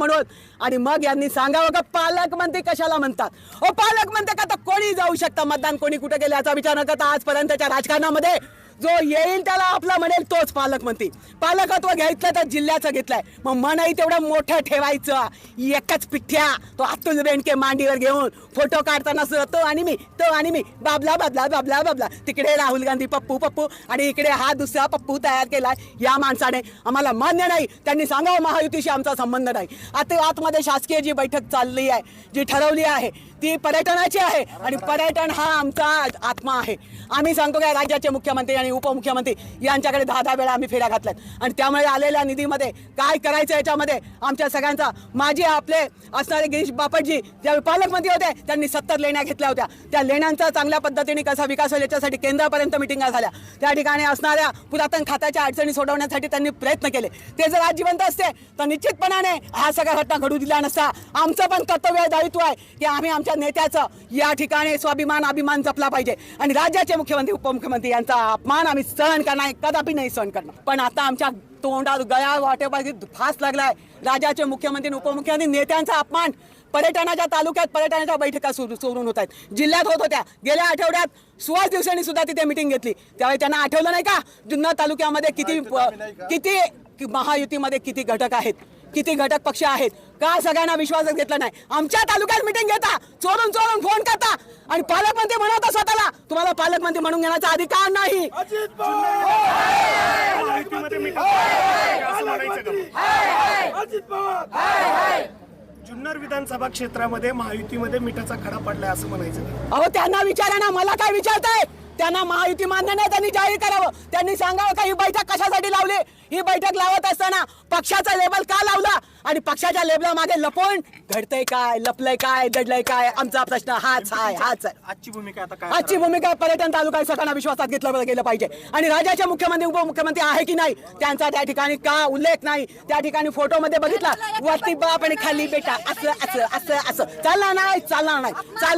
म्हणून. आणि मग यांनी सांगावं का पालकमंत्री कशाला म्हणतात? ओ पालकमंत्री का तर कोणी जाऊ शकतं? मतदान कोणी कुठे गेले याचा विचार न करता आजपर्यंतच्या राजकारणामध्ये जो येईल त्याला आपला म्हणेल तोच पालकमंत्री पालकत्व घ्यायचं तर जिल्ह्याचं घेतलंय. मग मनही तेवढं मोठं ठेवायचं. एकच पिठ्या तो अतुल बेंडके मांडीवर घेऊन फोटो काढताना तो आणि मी तो आणि मी. बाबला बाबला बाबला बाबला. तिकडे राहुल गांधी पप्पू पप्पू. आणि इकडे हा दुसरा पप्पू तयार केलाय. या माणसाने आम्हाला मान्य नाही. त्यांनी सांगावं महायुतीशी आमचा संबंध नाही. आता आतमध्ये शासकीय जी बैठक चालली आहे जी ठरवली आहे ती पर्यटनाची आहे. आणि पर्यटन हा आमचा आत्मा आहे. आम्ही सांगतो काय राज्याचे मुख्यमंत्री आणि उपमुख्यमंत्री यांच्याकडे दहा दहा वेळा आम्ही फेऱ्या घातल्यात. आणि त्यामुळे आलेल्या निधीमध्ये काय करायचं याच्यामध्ये आमच्या सगळ्यांचा माझे आपले असणारे गिरीश बापटजी ज्यावेळी पालकमंत्री होते त्यांनी सत्तर लेण्या घेतल्या होत्या. त्या लेण्यांचा चांगल्या पद्धतीने कसा विकास होईल याच्यासाठी केंद्रापर्यंत मिटिंगा झाल्या. त्या ठिकाणी असणाऱ्या पुरातन खात्याच्या अडचणी सोडवण्यासाठी त्यांनी प्रयत्न केले. ते जर आज जिवंत असते तर निश्चितपणाने हा सगळ्या घटना घडू दिला नसता. आमचं पण कर्तव्य दायित्व आहे की आम्ही आमच्या नेत्याचं या ठिकाणी स्वाभिमान अभिमान जपला पाहिजे. आणि राज्याचे मुख्यमंत्री उपमुख्यमंत्री यांचा अपमान आम्ही सहन करणार कदापि नाही सहन करणार. पण आता आमच्या तोंडात गळा वाटेपाशी फास लागलाय. राज्याचे मुख्यमंत्री उपमुख्यमंत्री नेत्यांचा अपमान पर्यटनाच्या तालुक्यात पर्यटनाच्या बैठका सुरू सोडून होत आहेत. जिल्ह्यात होत होत्या. गेल्या आठवड्यात सुहास दिवसांनी सुद्धा तिथे मिटिंग घेतली. त्यावेळी त्यांना आठवलं नाही का? जुन्नर तालुक्यामध्ये किती किती महायुतीमध्ये किती घटक आहेत? किती घटक पक्ष आहेत? का सगळ्यांना विश्वासात घेतला नाही? आमच्या तालुक्यात मिटिंग घेता. चोरून चोरून फोन करता. आणि पालकमंत्री म्हणवता स्वतःला तुम्हाला पालकमंत्री म्हणून घेण्याचा अधिकार नाही. जुन्नर विधानसभा क्षेत्रामध्ये महायुतीमध्ये मिठाचा खडा पडलाय असं म्हणायचं? अहो त्यांना विचारा ना मला काय विचारताय? त्यांना महायुती मान्य नाही त्यांनी जाहीर करावं. त्यांनी सांगावं का ही बैठक कशासाठी लावली? ही बैठक लावत असताना पक्षाचा लेबल का लावला? आणि पक्षाच्या लेबला मागे लपवून घडतंय काय लपलंय काय दडलंय काय आमचा प्रश्न हाच आहे हाच आहे आजची भूमिका आता काय आजची भूमिका पर्यटन तालुका सगळ्यांना विश्वासात घेतलं गेलं पाहिजे. आणि राज्याचे मुख्यमंत्री उपमुख्यमंत्री आहे की नाही त्यांचा त्या ठिकाणी का उल्लेख नाही त्या ठिकाणी फोटो मध्ये बघितला वरती बाप आणि खाली बेटा असं असं असं असं. चालणार नाही चालणार नाही. चाल